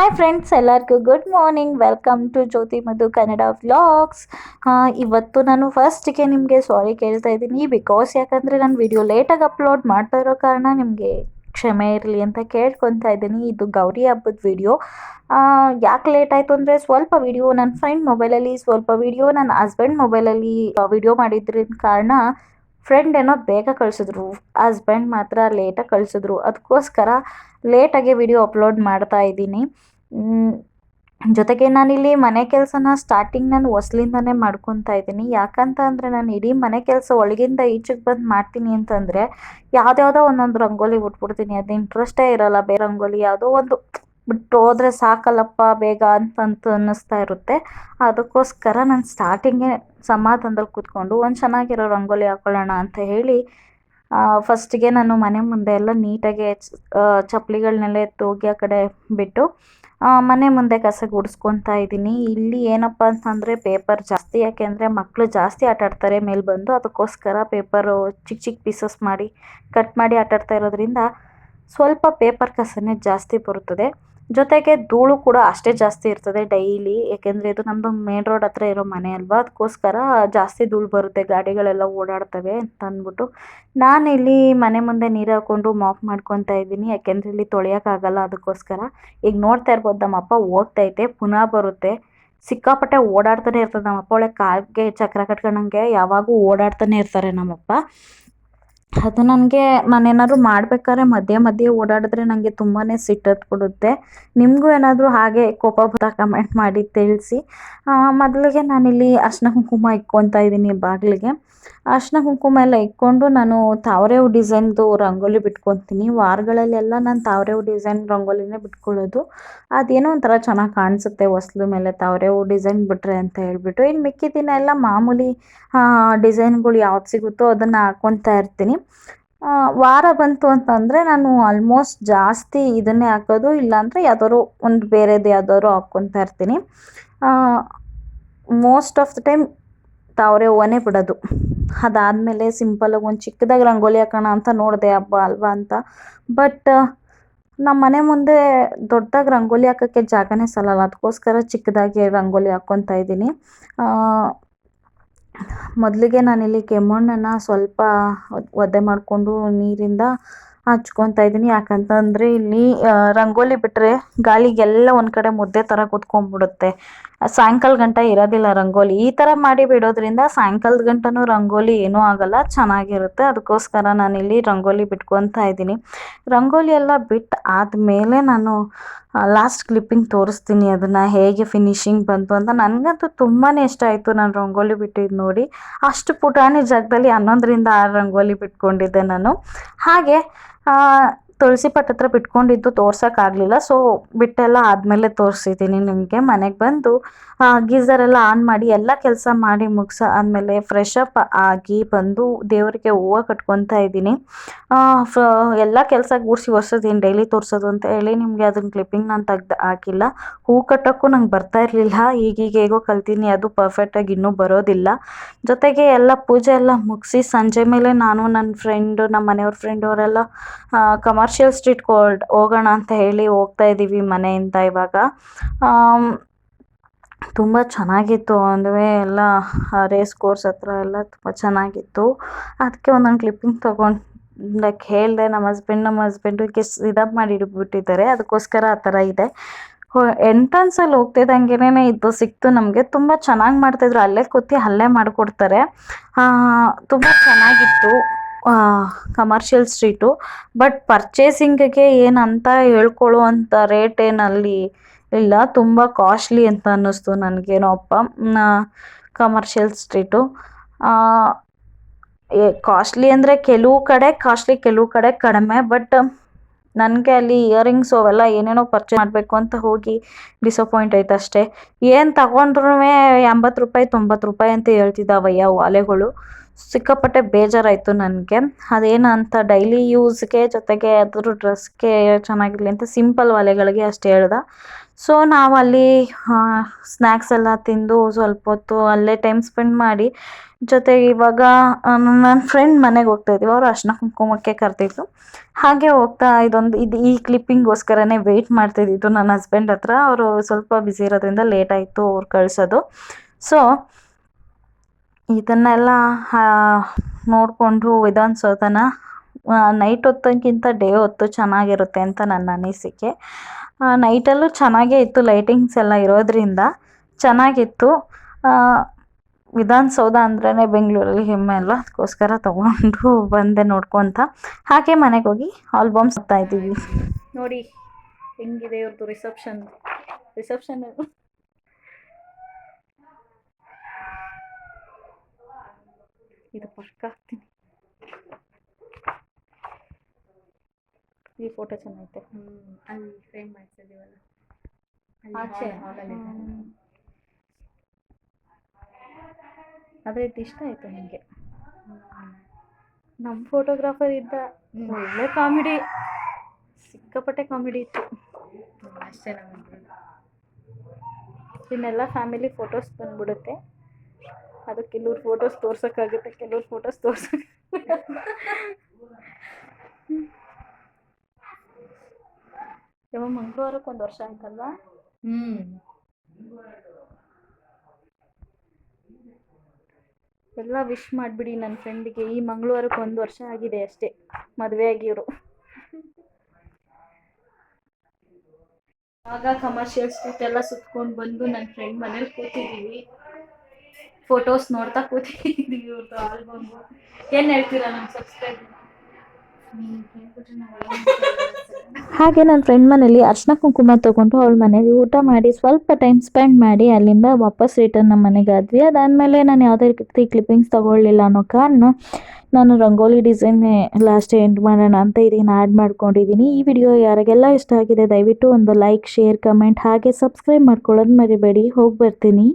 Hi friends ಎಲ್ಲರಿಗೂ good morning welcome to Jyoti Madhu Kannada vlogs ಇವತ್ತು ನಾನು ಫಸ್ಟಿಗೆ ನಿಮಗೆ ಸಾರಿ ಕೇಳ್ತಾ ಇದ್ದೀನಿ ಬಿಕಾಸ್ ಯಾಕಂದರೆ ನಾನು ವಿಡಿಯೋ ಲೇಟಾಗಿ ಅಪ್ಲೋಡ್ ಮಾಡ್ತಾ ಇರೋ ಕಾರಣ ನಿಮಗೆ ಕ್ಷಮೆ ಇರಲಿ ಅಂತ ಕೇಳ್ಕೊತಾ ಇದ್ದೀನಿ. ಇದು ಗೌರಿ ಹಬ್ಬದ ವಿಡಿಯೋ ಯಾಕೆ ಲೇಟ್ ಆಯಿತು ಅಂದರೆ ಸ್ವಲ್ಪ ವಿಡಿಯೋ ನನ್ನ ಫ್ರೆಂಡ್ ಮೊಬೈಲಲ್ಲಿ ಸ್ವಲ್ಪ ವಿಡಿಯೋ ನನ್ನ ಹಸ್ಬೆಂಡ್ ಮೊಬೈಲಲ್ಲಿ ವಿಡಿಯೋ ಮಾಡಿದ್ರಿಂದ ಕಾರಣ ಫ್ರೆಂಡ್ ಏನೋ ಬೇಗ ಕಳಿಸಿದ್ರು. ಹಸ್ಬೆಂಡ್ ಮಾತ್ರ ಲೇಟಾಗಿ ಕಳಿಸಿದ್ರು. ಅದಕ್ಕೋಸ್ಕರ ಲೇಟಾಗಿ ವಿಡಿಯೋ ಅಪ್ಲೋಡ್ ಮಾಡ್ತಾ ಇದ್ದೀನಿ. ಜೊತೆಗೆ ನಾನಿಲ್ಲಿ ಮನೆ ಕೆಲಸನ ಸ್ಟಾರ್ಟಿಂಗ್ ನಾನು ಹೊಸ್ಲಿಂದನೇ ಮಾಡ್ಕೊತಾ ಇದ್ದೀನಿ. ಯಾಕಂತ ಅಂದರೆ ನಾನು ಇಡೀ ಮನೆ ಕೆಲಸ ಒಳಗಿಂದ ಈಚೆಗೆ ಬಂದು ಮಾಡ್ತೀನಿ ಅಂತಂದರೆ ಯಾವುದ್ಯಾವುದೋ ಒಂದೊಂದು ರಂಗೋಲಿ ಬಿಟ್ಬಿಡ್ತೀನಿ. ಅದು ಇಂಟ್ರೆಸ್ಟೇ ಇರಲ್ಲ. ಬೇರೆ ರಂಗೋಲಿ ಯಾವುದೋ ಒಂದು ಬಿಟ್ಟು ಹೋದರೆ ಸಾಕಲ್ಲಪ್ಪ, ಬೇಗ ಅಂತಂತ ಅನ್ನಿಸ್ತಾ ಇರುತ್ತೆ. ಅದಕ್ಕೋಸ್ಕರ ನಾನು ಸ್ಟಾರ್ಟಿಂಗೇ ಸಮಾಧಾನದಲ್ಲಿ ಕೂತ್ಕೊಂಡು ಒಂದು ಚೆನ್ನಾಗಿರೋ ರಂಗೋಲಿ ಹಾಕೊಳ್ಳೋಣ ಅಂತ ಹೇಳಿ ಫಸ್ಟಿಗೆ ನಾನು ಮನೆ ಮುಂದೆ ಎಲ್ಲ ನೀಟಾಗಿ ಚಪ್ಪಲಿಗಳನ್ನೆಲ್ಲ ಎತ್ತು ಆ ಕಡೆ ಬಿಟ್ಟು ಮನೆ ಮುಂದೆ ಕಸ ಗುಡಿಸ್ಕೊತಾ ಇದ್ದೀನಿ. ಇಲ್ಲಿ ಏನಪ್ಪ ಅಂತಂದರೆ ಪೇಪರ್ ಜಾಸ್ತಿ, ಯಾಕೆಂದರೆ ಮಕ್ಕಳು ಜಾಸ್ತಿ ಆಟ ಆಡ್ತಾರೆ ಮೇಲೆ ಬಂದು. ಅದಕ್ಕೋಸ್ಕರ ಪೇಪರು ಚಿಕ್ಕ ಚಿಕ್ಕ ಪೀಸಸ್ ಮಾಡಿ ಕಟ್ ಮಾಡಿ ಆಟ ಆಡ್ತಾ ಇರೋದ್ರಿಂದ ಸ್ವಲ್ಪ ಪೇಪರ್ ಕಸನೇ ಜಾಸ್ತಿ ಬರುತ್ತದೆ. ಜೊತೆಗೆ ಧೂಳು ಕೂಡ ಅಷ್ಟೇ ಜಾಸ್ತಿ ಇರ್ತದೆ ಡೈಲಿ, ಯಾಕೆಂದರೆ ಇದು ನಮ್ಮದು ಮೇನ್ ರೋಡ್ ಹತ್ರ ಇರೋ ಮನೆ ಅಲ್ವಾ? ಅದಕ್ಕೋಸ್ಕರ ಜಾಸ್ತಿ ಧೂಳು ಬರುತ್ತೆ, ಗಾಡಿಗಳೆಲ್ಲ ಓಡಾಡ್ತವೆ ಅಂತ ಅಂದ್ಬಿಟ್ಟು. ನಾನು ಇಲ್ಲಿ ಮನೆ ಮುಂದೆ ನೀರು ಹಾಕ್ಕೊಂಡು ಮಾಪ್ ಮಾಡ್ಕೊತಾ ಇದ್ದೀನಿ, ಯಾಕೆಂದರೆ ಇಲ್ಲಿ ತೊಳೆಯೋಕ್ಕಾಗಲ್ಲ ಅದಕ್ಕೋಸ್ಕರ. ಈಗ ನೋಡ್ತಾ ಇರ್ಬೋದು, ನಮ್ಮಪ್ಪ ಹೋಗ್ತೈತೆ, ಪುನಃ ಬರುತ್ತೆ. ಸಿಕ್ಕಾಪಟ್ಟೆ ಓಡಾಡ್ತಾನೆ ಇರ್ತದೆ ನಮ್ಮಪ್ಪ, ಒಳ್ಳೆ ಕಾಲಿಗೆ ಚಕ್ರ ಕಟ್ಕೊಂಡಂಗೆ ಯಾವಾಗೂ ಓಡಾಡ್ತಾನೆ ಇರ್ತಾರೆ ನಮ್ಮಪ್ಪ. ಅದು ನನಗೆ ನಾನೇನಾದ್ರು ಮಾಡ್ಬೇಕಾದ್ರೆ ಮಧ್ಯೆ ಮಧ್ಯೆ ಓಡಾಡಿದ್ರೆ ನನಗೆ ತುಂಬಾ ಸಿಟ್ಟತ್ಬಿಡುತ್ತೆ ನಿಮಗೂ ಏನಾದರೂ ಹಾಗೆ ಕೋಪ ಬರ ಕಮೆಂಟ್ ಮಾಡಿ ತಿಳಿಸಿ. ಮೊದಲಿಗೆ ನಾನಿಲ್ಲಿ ಅರ್ಶಿನ ಕುಂಕುಮ ಇಟ್ಕೊತಾ ಇದ್ದೀನಿ ಬಾಗಿಲಿಗೆ. ಅರ್ಶಿನ ಕುಂಕುಮ ಎಲ್ಲ ಇಟ್ಕೊಂಡು ನಾನು ತಾವರೆ ಹೂ ಡಿಸೈನ್ದು ರಂಗೋಲಿ ಬಿಟ್ಕೊತೀನಿ. ವಾರಗಳಲ್ಲೆಲ್ಲ ನಾನು ತಾವರೆ ಡಿಸೈನ್ ರಂಗೋಲಿನೇ ಬಿಟ್ಕೊಳ್ಳೋದು. ಅದೇನೋ ಒಂಥರ ಚೆನ್ನಾಗಿ ಕಾಣಿಸುತ್ತೆ ಹೊಸ್ಲು ಮೇಲೆ ತಾವರೆ ಹೂ ಡಿಸೈನ್ ಬಿಟ್ರೆ ಅಂತ ಹೇಳ್ಬಿಟ್ಟು. ಇನ್ನು ಮಿಕ್ಕಿದ ದಿನ ಎಲ್ಲ ಮಾಮೂಲಿ ಡಿಸೈನ್ಗಳು ಯಾವ್ದು ಸಿಗುತ್ತೋ ಅದನ್ನು ಹಾಕ್ಕೊತಾ ಇರ್ತೀನಿ. ವಾರ ಬಂತು ಅಂತಂದರೆ ನಾನು ಆಲ್ಮೋಸ್ಟ್ ಜಾಸ್ತಿ ಇದನ್ನೇ ಹಾಕೋದು, ಇಲ್ಲಾಂದರೆ ಯಾವ್ದಾದ್ರು ಒಂದು ಬೇರೆದು ಯಾವ್ದಾದ್ರು ಹಾಕ್ಕೊತಾ ಇರ್ತೀನಿ. ಮೋಸ್ಟ್ ಆಫ್ ದ ಟೈಮ್ ತಾವರೆ ಹೂವನೇ ಬಿಡೋದು. ಅದಾದಮೇಲೆ ಸಿಂಪಲಾಗಿ ಒಂದು ಚಿಕ್ಕದಾಗಿ ರಂಗೋಲಿ ಹಾಕೋಣ ಅಂತ ನೋಡಿದೆ, ಹಬ್ಬ ಅಲ್ವಾ ಅಂತ. ಬಟ್ ನಮ್ಮ ಮನೆ ಮುಂದೆ ದೊಡ್ಡದಾಗಿ ರಂಗೋಲಿ ಹಾಕೋಕ್ಕೆ ಜಾಗನೇ ಸಾಲಲ್ಲ. ಅದಕ್ಕೋಸ್ಕರ ಚಿಕ್ಕದಾಗಿ ರಂಗೋಲಿ ಹಾಕ್ಕೊತಾ ಇದ್ದೀನಿ. ಮೊದಲಿಗೆ ನಾನಿಲ್ಲಿ ಕೆಮ್ಮಣ್ಣನ್ನು ಸ್ವಲ್ಪ ಒದ್ದೆ ಮಾಡಿಕೊಂಡು ನೀರಿಂದ ಹಚ್ಕೊತಾ ಇದ್ದೀನಿ. ಯಾಕಂತಂದರೆ ಇಲ್ಲಿ ರಂಗೋಲಿ ಬಿಟ್ಟರೆ ಗಾಳಿಗೆಲ್ಲ ಒಂದು ಕಡೆ ಮುದ್ದೆ ಥರ ಕುತ್ಕೊಂಡ್ಬಿಡುತ್ತೆ. ಸಾಯಂಕಾಲ ಗಂಟ ಇರೋದಿಲ್ಲ ರಂಗೋಲಿ. ಈ ಥರ ಮಾಡಿ ಬಿಡೋದ್ರಿಂದ ಸಾಯಂಕಾಲದ ಗಂಟನೂ ರಂಗೋಲಿ ಏನೂ ಆಗಲ್ಲ, ಚೆನ್ನಾಗಿರುತ್ತೆ. ಅದಕ್ಕೋಸ್ಕರ ನಾನಿಲ್ಲಿ ರಂಗೋಲಿ ಬಿಟ್ಕೊತಾ ಇದ್ದೀನಿ. ರಂಗೋಲಿ ಎಲ್ಲ ಬಿಟ್ಟು ಆದಮೇಲೆ ನಾನು ಲಾಸ್ಟ್ ಕ್ಲಿಪ್ಪಿಂಗ್ ತೋರಿಸ್ತೀನಿ ಅದನ್ನು ಹೇಗೆ ಫಿನಿಶಿಂಗ್ ಬಂತು ಅಂತ. ನನಗಂತೂ ತುಂಬಾ ಇಷ್ಟ ಆಯಿತು ನಾನು ರಂಗೋಲಿ ಬಿಟ್ಟಿದ್ದು ನೋಡಿ. ಅಷ್ಟು ಪುಟಾಣಿ ಜಾಗದಲ್ಲಿ ಹನ್ನೊಂದರಿಂದ ಆರು ರಂಗೋಲಿ ಬಿಟ್ಕೊಂಡಿದ್ದೆ ನಾನು. ಹಾಗೆ ತುಳಸಿ ಪಟ್ ಹತ್ರ ಬಿಟ್ಕೊಂಡಿದ್ದು ತೋರ್ಸೋಕ್ಕಾಗಲಿಲ್ಲ. ಸೊ ಬಿಟ್ಟೆಲ್ಲ ಆದಮೇಲೆ ತೋರಿಸಿದ್ದೀನಿ ನಿಮಗೆ. ಮನೆಗೆ ಬಂದು ಗೀಸರ್ ಎಲ್ಲ ಆನ್ ಮಾಡಿ, ಎಲ್ಲ ಕೆಲಸ ಮಾಡಿ ಮುಗಿಸ ಆದಮೇಲೆ ಫ್ರೆಶ್ ಅಪ್ ಆಗಿ ಬಂದು ದೇವರಿಗೆ ಹೂವು ಕಟ್ಕೊತಾ ಇದ್ದೀನಿ. ಎಲ್ಲ ಕೆಲಸ ಗೂಡಿಸಿ ಒರ್ಸೋದೇನು ಡೈಲಿ ತೋರಿಸೋದು ಅಂತ ಹೇಳಿ ನಿಮಗೆ ಅದನ್ನ ಕ್ಲಿಪ್ಪಿಂಗ್ ನಾನು ತೆಗ್ದು ಹಾಕಿಲ್ಲ. ಹೂ ಕಟ್ಟೋಕ್ಕೂ ನಂಗೆ ಬರ್ತಾ ಇರಲಿಲ್ಲ. ಈಗೀಗ ಹೇಗೋ ಕಲ್ತೀನಿ. ಅದು ಪರ್ಫೆಕ್ಟಾಗಿ ಇನ್ನೂ ಬರೋದಿಲ್ಲ. ಜೊತೆಗೆ ಎಲ್ಲ ಪೂಜೆ ಎಲ್ಲ ಮುಗಿಸಿ, ಸಂಜೆ ಮೇಲೆ ನಾನು ನನ್ನ ಫ್ರೆಂಡು ನಮ್ಮ ಮನೆಯವ್ರ ಫ್ರೆಂಡ್ ಅವರೆಲ್ಲ ಕಮರ್ಷಿಯಲ್ ಸ್ಟ್ರೀಟ್ ಕೋಲ್ಡ್ ಹೋಗೋಣ ಅಂತ ಹೇಳಿ ಹೋಗ್ತಾ ಇದ್ದೀವಿ ಮನೆಯಿಂದ ಇವಾಗ. ತುಂಬ ಚೆನ್ನಾಗಿತ್ತು. ಅಂದರೆ ಎಲ್ಲ ರೇಸ್ ಕೋರ್ಸ್ ಹತ್ರ ಎಲ್ಲ ತುಂಬ ಚೆನ್ನಾಗಿತ್ತು. ಅದಕ್ಕೆ ಒಂದೊಂದು ಕ್ಲಿಪ್ಪಿಂಗ್ ತೊಗೊಂಡು ಹೇಳಿದೆ ನಮ್ಮ ಹಸ್ಬೆಂಡ್ ನಮ್ಮ ಹಸ್ಬೆಂಡಿಗೆ ಇದಪ್ ಮಾಡಿ ಇಟ್ಬಿಟ್ಟಿದ್ದಾರೆ ಅದಕ್ಕೋಸ್ಕರ ಆ ಥರ ಇದೆ. ಎಂಟ್ರನ್ಸಲ್ಲಿ ಹೋಗ್ತಿದ್ದಂಗೆನೇ ಇದು ಸಿಕ್ತು. ನಮಗೆ ತುಂಬ ಚೆನ್ನಾಗಿ ಮಾಡ್ತಾಯಿದ್ರು ಅಲ್ಲೇ ಕೂತಿ ಅಲ್ಲೇ ಮಾಡಿಕೊಡ್ತಾರೆ. ತುಂಬ ಚೆನ್ನಾಗಿತ್ತು. ಕಮರ್ಷಿಯಲ್ ಸ್ಟ್ರೀಟು ಬಟ್ ಪರ್ಚೇಸಿಂಗಿಗೆ ಏನಂತ ಹೇಳ್ಕೊಳ್ಳುವಂಥ ರೇಟ್ ಏನಲ್ಲಿ ಇಲ್ಲ. ತುಂಬ ಕಾಸ್ಟ್ಲಿ ಅಂತ ಅನ್ನಿಸ್ತು ನನಗೇನೋ ಅಪ್ಪ. ಕಮರ್ಷಿಯಲ್ ಸ್ಟ್ರೀಟು ಕಾಸ್ಟ್ಲಿ ಅಂದರೆ ಕೆಲವು ಕಡೆ ಕಾಸ್ಟ್ಲಿ ಕೆಲವು ಕಡೆ ಕಡಿಮೆ. ಬಟ್ ನನಗೆ ಅಲ್ಲಿ ಇಯರಿಂಗ್ಸು ಅವೆಲ್ಲ ಏನೇನೋ ಪರ್ಚೇಸ್ ಮಾಡಬೇಕು ಅಂತ ಹೋಗಿ ಡಿಸಪಾಯಿಂಟ್ ಆಯ್ತು ಅಷ್ಟೇ. ಏನು ತಗೊಂಡ್ರೂ ಎಂಬತ್ತು ರೂಪಾಯಿ, ತೊಂಬತ್ತು ರೂಪಾಯಿ ಅಂತ ಹೇಳ್ತಿದ್ದಾವಯ್ಯ ಒಲೆಗಳು ಸಿಕ್ಕಾಪಟ್ಟೆ ಬೇಜಾರಾಯಿತು ನನಗೆ. ಅದೇನಂತ ಡೈಲಿ ಯೂಸ್ಗೆ ಜೊತೆಗೆ ಅದ್ರ ಡ್ರೆಸ್ಗೆ ಚೆನ್ನಾಗಿರಲಿ ಅಂತ ಸಿಂಪಲ್ ಒಲೆಗಳಿಗೆ ಅಷ್ಟು ಹೇಳ್ದೆ. ಸೊ ನಾವು ಅಲ್ಲಿ ಸ್ನ್ಯಾಕ್ಸ್ ಎಲ್ಲ ತಿಂದು ಸ್ವಲ್ಪ ಹೊತ್ತು ಅಲ್ಲೇ ಟೈಮ್ ಸ್ಪೆಂಡ್ ಮಾಡಿ ಜೊತೆಗೆ ಇವಾಗ ನನ್ನ ಫ್ರೆಂಡ್ ಮನೆಗೆ ಹೋಗ್ತಾ ಇದ್ದೀವಿ ಅವರು ಅರ್ಶಿನ ಕುಂಕುಮಕ್ಕೆ ಕರ್ತಿದ್ರು ಹಾಗೆ ಹೋಗ್ತಾ ಇದೊಂದು, ಇದು ಈ ಕ್ಲಿಪ್ಪಿಂಗ್ಗೋಸ್ಕರನೇ ವೆಯ್ಟ್ ಮಾಡ್ತಿದ್ದಿದ್ದು ನನ್ನ ಹಸ್ಬೆಂಡ್ ಹತ್ರ. ಅವರು ಸ್ವಲ್ಪ ಬ್ಯುಸಿ ಇರೋದ್ರಿಂದ ಲೇಟ್ ಆಯಿತು ಅವ್ರು ಕಳಿಸೋದು. ಸೊ ಇದನ್ನೆಲ್ಲ ನೋಡಿಕೊಂಡು ವಿಧಾನಸೌಧನ ನೈಟ್ ಹೊತ್ತಕ್ಕಿಂತ ಡೇ ಹೊತ್ತು ಚೆನ್ನಾಗಿರುತ್ತೆ ಅಂತ ನನ್ನ ಅನಿಸಿಕೆ. ನೈಟಲ್ಲೂ ಚೆನ್ನಾಗೇ ಇತ್ತು ಲೈಟಿಂಗ್ಸ್ ಎಲ್ಲ ಇರೋದ್ರಿಂದ. ಚೆನ್ನಾಗಿತ್ತು. ವಿಧಾನಸೌಧ ಅಂದ್ರೇ ಬೆಂಗಳೂರಲ್ಲಿ ಹೆಮ್ಮೆ ಅಲ್ವ? ಅದಕ್ಕೋಸ್ಕರ ತೊಗೊಂಡು ಬಂದೆ ನೋಡ್ಕೊತ. ಹಾಗೆ ಮನೆಗೆ ಹೋಗಿ ಆಲ್ಬಮ್ಸ್ ಇದ್ದೀವಿ. ನೋಡಿ, ಹೆಂಗಿದೆ ಇವ್ರದ್ದು ರಿಸೆಪ್ಷನ್ ರಿಸೆಪ್ಷನ್ ಇದು ಪಕ್ಕ ಹಾಕ್ತೀನಿ. ಈ ಫೋಟೋ ಚೆನ್ನಾಗೈತೆ. ಹ್ಮ್ ಅಲ್ಲಿ ಫ್ರೇಮ್ ಮಾಡ್ಸಿದೀವಲ್ಲ. ಆಚೆ. ಆದರೆ ಇದು ಇಷ್ಟ ಆಯಿತು ನನಗೆ ನಮ್ಮ ಫೋಟೋಗ್ರಾಫರ್ ಇದ್ದ ಒಳ್ಳೆ ಕಾಮಿಡಿ ಸಿಕ್ಕಾಪಟ್ಟೆ ಕಾಮಿಡಿ ಇತ್ತು. ಅಷ್ಟೇ ನಮಗೆ ಇನ್ನೆಲ್ಲ ಫ್ಯಾಮಿಲಿ ಫೋಟೋಸ್ ಬಂದ್ಬಿಡುತ್ತೆ. ಅದು ಕೆಲವ್ರು ಫೋಟೋಸ್ ತೋರ್ಸೋಕ್ಕಾಗುತ್ತೆ, ಕೆಲವ್ರು ಫೋಟೋಸ್ ತೋರ್ಸೋಕೆ ಯಾವ ಮಂಗಳವಾರಕ್ಕೆ ಒಂದು ವರ್ಷ ಆಯ್ತಲ್ವಾ? ಹ್ಮ್ ಎಲ್ಲ ವಿಶ್ ಮಾಡಿಬಿಡಿ ನನ್ನ ಫ್ರೆಂಡಿಗೆ ಈ ಮಂಗಳವಾರಕ್ಕೆ ಒಂದು ವರ್ಷ ಆಗಿದೆ ಅಷ್ಟೇ, ಮದುವೆ ಆಗಿವರು. ಆಗ ಕಮರ್ಷಿಯಲ್ ಸ್ಟ್ರೀಟ್ ಎಲ್ಲ ಸುತ್ಕೊಂಡು ಬಂದು ನನ್ನ ಫ್ರೆಂಡ್ ಮನೇಲಿ ಕೂತಿದ್ದೀವಿ ಫೋಟೋಸ್ ನೋಡ್ತಾ ಕೂತಿದ್ದೀವಿ ಇವ್ರದ್ದು ಆಲ್ಬಮ್ ಏನು ಹೇಳ್ತೀರಾ ನಮ್ಮ ಸಬ್ಸ್ಕ್ರೈಬ್ ಹಾಗೆ ನನ್ನ ಫ್ರೆಂಡ್ ಮನೇಲಿ ಅರ್ಶನ ಕುಂಕುಮ ತಗೊಂಡು ಅವಳ ಮನೇಲಿ ಊಟ ಮಾಡಿ ಸ್ವಲ್ಪ ಟೈಮ್ ಸ್ಪೆಂಡ್ ಮಾಡಿ ಅಲ್ಲಿಂದ ವಾಪಸ್ ರಿಟರ್ನ್ ನಮ್ಮ ಮನೆಗೆ ಆದ್ವಿ. ಅದಾದಮೇಲೆ ನಾನು ಯಾವುದೇ ರೀತಿ ಕ್ಲಿಪ್ಪಿಂಗ್ಸ್ ತಗೊಳ್ಳಿಲ್ಲ ಅನ್ನೋ ಕಾರಣ ನಾನು ರಂಗೋಲಿ ಡಿಸೈನ್ ಲಾಸ್ಟ್ ಎಂಡ್ ಮಾಡೋಣ ಅಂತ ಇದನ್ನು ಆ್ಯಡ್ ಮಾಡ್ಕೊಂಡಿದ್ದೀನಿ ಈ ವಿಡಿಯೋ ಯಾರಿಗೆಲ್ಲ ಇಷ್ಟ ಆಗಿದೆ ದಯವಿಟ್ಟು ಒಂದು ಲೈಕ್ ಶೇರ್ ಕಮೆಂಟ್ ಹಾಗೆ ಸಬ್ಸ್ಕ್ರೈಬ್ ಮಾಡ್ಕೊಳ್ಳೋದು ಮರಿಬೇಡಿ. ಹೋಗಿ ಬರ್ತೀನಿ.